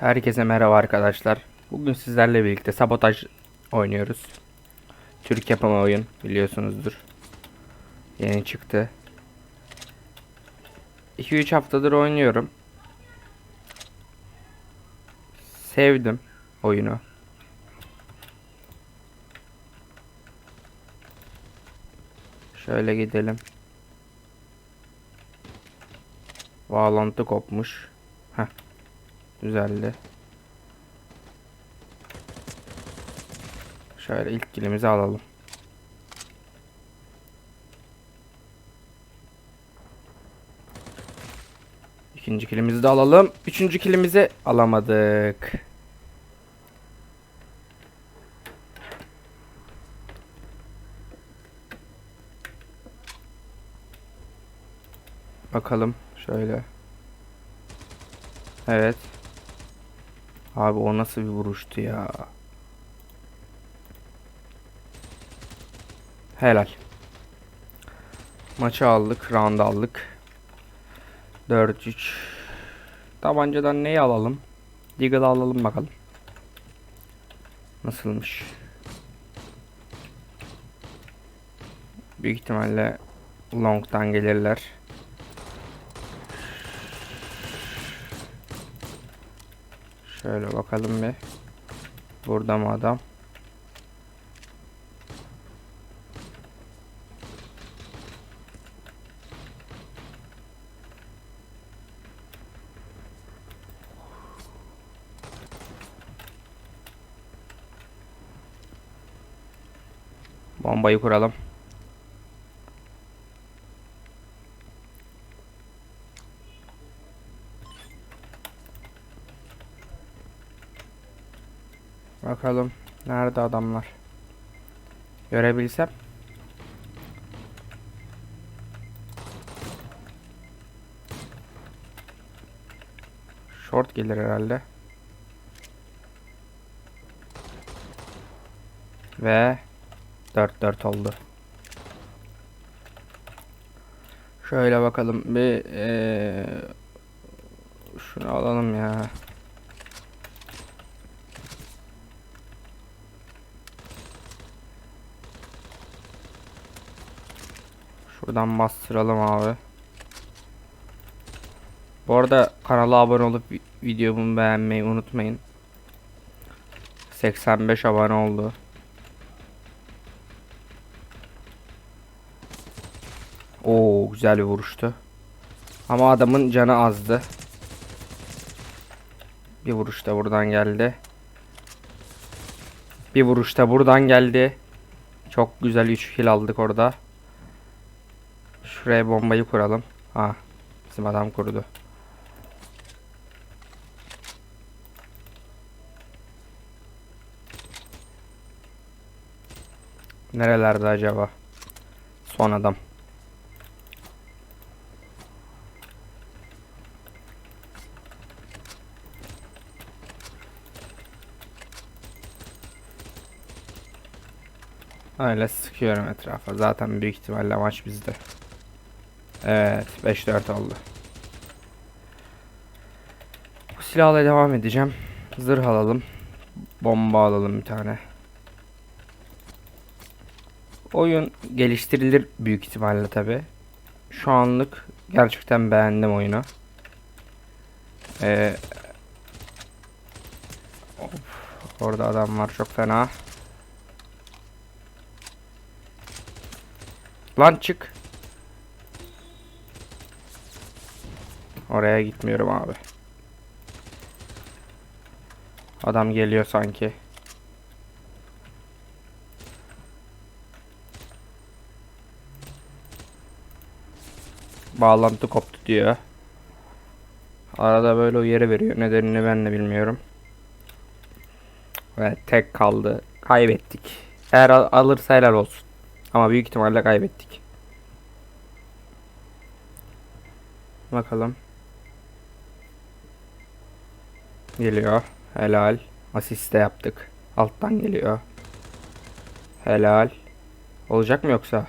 Herkese merhaba arkadaşlar. Bugün sizlerle birlikte sabotaj oynuyoruz. Türk yapımı oyun biliyorsunuzdur. Yeni çıktı. 2-3 haftadır oynuyorum. Sevdim oyunu. Şöyle gidelim. Bağlantı kopmuş. Heh. Düzeldi. Şöyle ilk kilimizi alalım. İkinci kilimizi de alalım. Üçüncü kilimizi alamadık. Bakalım şöyle. Evet. Abi o nasıl bir vuruştu ya. Helal. Maçı aldık, round aldık. 4-3. Tabancadan neyi alalım? Deagle alalım bakalım. Nasılmış? Büyük ihtimalle long'dan gelirler. Şöyle bakalım bir. Burada mı adam? Bombayı kuralım. Bakalım nerede adamlar? Görebilsem. Short gelir herhalde. Ve 4-4 oldu. Şöyle bakalım bir eee, şunu alalım ya. Şuradan bastıralım abi. Bu arada kanala abone olup vi- videomu beğenmeyi unutmayın. 85 abone oldu. Oo güzel bir vuruştu. Ama adamın canı azdı. Bir vuruş da buradan geldi. Bir vuruş da buradan geldi. Çok güzel 3 kill aldık orada. Şuraya bombayı kuralım. Ha, bizim adam kurdu. Nerelerde acaba? Son adam. Öyle sıkıyorum etrafa. Zaten büyük ihtimalle maç bizde. Evet 5-4 oldu. Bu silahla devam edeceğim. Zırh alalım. Bomba alalım bir tane. Oyun geliştirilir büyük ihtimalle tabi. Şu anlık gerçekten beğendim oyunu. Ee, of, orada adam var çok fena. Lan çık. Oraya gitmiyorum abi. Adam geliyor sanki. Bağlantı koptu diyor. Arada böyle uyarı veriyor. Nedenini ben de bilmiyorum. Ve tek kaldı. Kaybettik. Eğer al- alırsa helal olsun. Ama büyük ihtimalle kaybettik. Bakalım. geliyor. Helal. Asiste yaptık. Alttan geliyor. Helal. Olacak mı yoksa?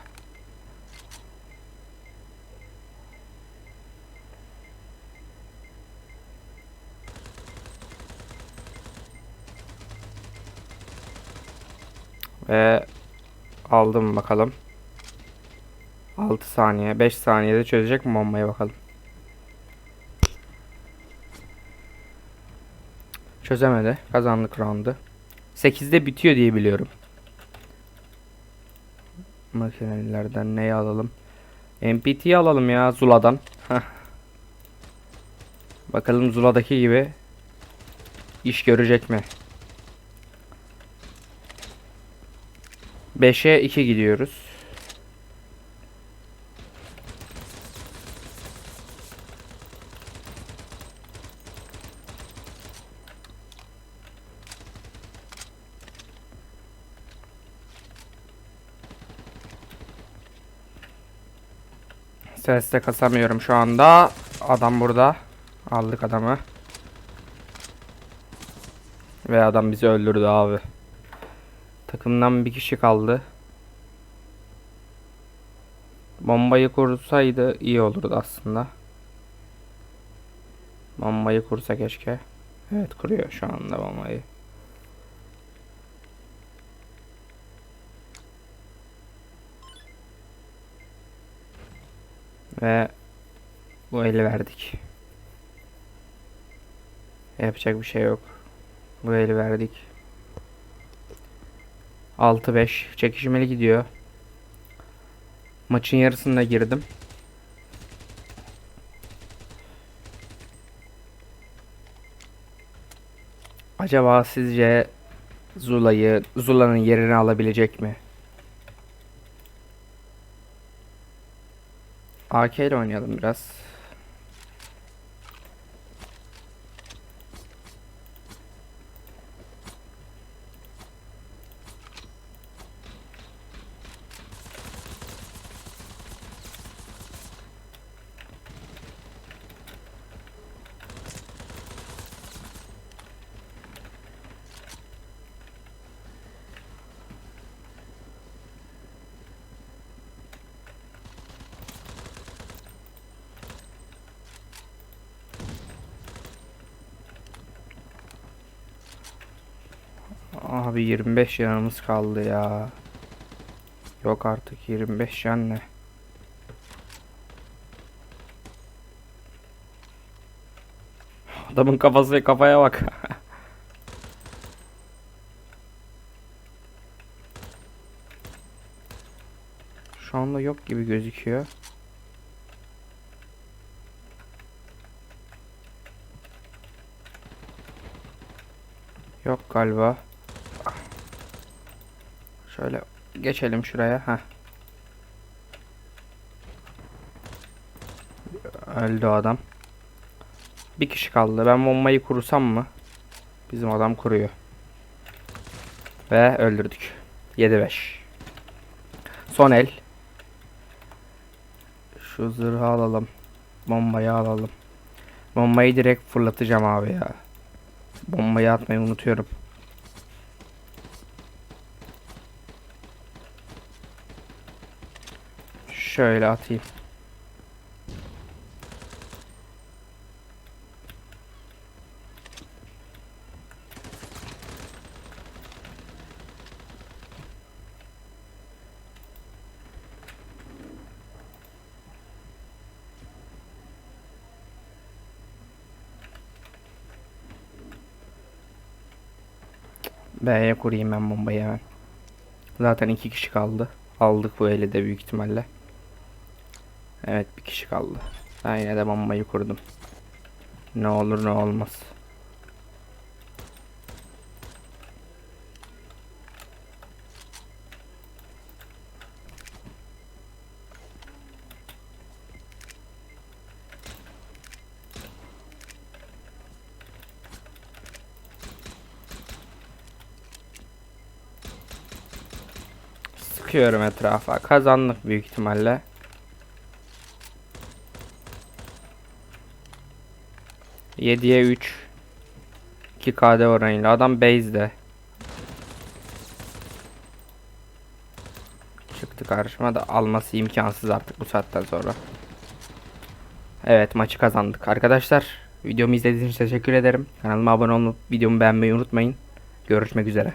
Ve aldım bakalım. 6 saniye 5 saniyede çözecek mi bombayı bakalım. Çözemedi. Kazandık roundu. 8'de bitiyor diye biliyorum. Makinelerden neyi alalım? MPT'yi alalım ya Zula'dan. Bakalım Zula'daki gibi iş görecek mi? 5'e 2 gidiyoruz. Sesle kasamıyorum şu anda. Adam burada. Aldık adamı. Ve adam bizi öldürdü abi. Takımdan bir kişi kaldı. Bombayı kursaydı iyi olurdu aslında. Bombayı kursa keşke. Evet kuruyor şu anda bombayı. Ve bu eli verdik. Yapacak bir şey yok. Bu eli verdik. 6-5 çekişmeli gidiyor. Maçın yarısında girdim. Acaba sizce Zula'yı Zula'nın yerini alabilecek mi? AK ile oynayalım biraz. Abi 25 yanımız kaldı ya. Yok artık 25 yan ne? Adamın kafası kafaya bak. Şu anda yok gibi gözüküyor. Yok galiba. Şöyle geçelim şuraya. Heh. Öldü adam. Bir kişi kaldı. Ben bombayı kurusam mı? Bizim adam kuruyor. Ve öldürdük. 7-5. Son el. Şu zırhı alalım. Bombayı alalım. Bombayı direkt fırlatacağım abi ya. Bombayı atmayı unutuyorum. Şöyle atayım. B'ye kurayım ben bombayı hemen. Zaten iki kişi kaldı. Aldık bu eli de büyük ihtimalle. Evet bir kişi kaldı. Ben yine de bombayı kurdum. Ne olur ne olmaz. Sıkıyorum etrafa. Kazandık büyük ihtimalle. Yediye 3 2 KD oranıyla adam base'de. Çıktı karşıma da alması imkansız artık bu saatten sonra. Evet maçı kazandık. Arkadaşlar videomu izlediğiniz için teşekkür ederim. Kanalıma abone olup videomu beğenmeyi unutmayın. Görüşmek üzere.